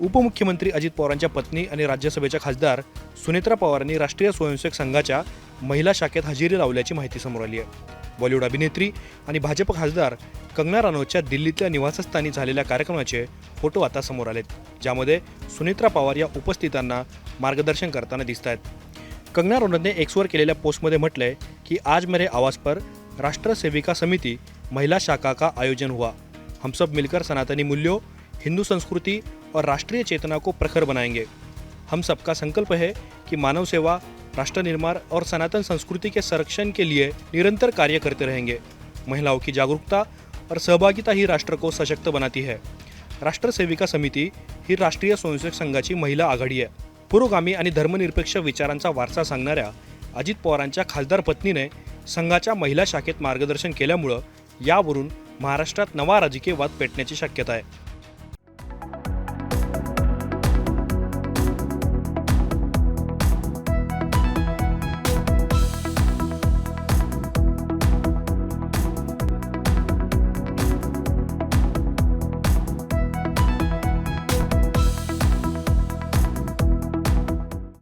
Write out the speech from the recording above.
उपमुख्यमंत्री अजित पवारांच्या पत्नी आणि राज्यसभेच्या खासदार सुनेत्रा पवारांनी राष्ट्रीय स्वयंसेवक संघाच्या महिला शाखेत हजेरी लावल्याची माहिती समोर आली आहे. बॉलिवूड अभिनेत्री आणि भाजप खासदार कंगना रानौतच्या दिल्लीतल्या निवासस्थानी झालेल्या कार्यक्रमाचे फोटो आता समोर आलेत ज्यामध्ये सुनेत्रा पवार या उपस्थितांना मार्गदर्शन करताना दिसत आहेत कंगना रनौतने एक्सवर केलेल्या पोस्टमध्ये म्हटलंय की आज मेरे आवाज पर राष्ट्र सेविका महिला शाखा का आयोजन हुआ? हम सब मिलकर सनातनी मूल्यों हिंदू संस्कृति और राष्ट्रीय चेतना को प्रखर बनाएंगे। हम सबका संकल्प है कि मानव सेवा राष्ट्र निर्माण और सनातन संस्कृति के संरक्षण के लिए निरंतर कार्य करते रहेंगे। महिलाओं की जागरूकता और सहभागिता ही राष्ट्र को सशक्त बनाती है। राष्ट्र सेविका समिती ही राष्ट्रीय स्वयंसेवक संघाची महिला आघाडी आहे। पुरोगामी आणि धर्मनिरपेक्ष विचारांचा वारसा सांगणाऱ्या अजित पवारांच्या खासदार पत्नीने संघाच्या महिला शाखेत मार्गदर्शन केल्यामुळं यावरून महाराष्ट्रात नवा राजकीय वाद पेटण्याची शक्यता आहे.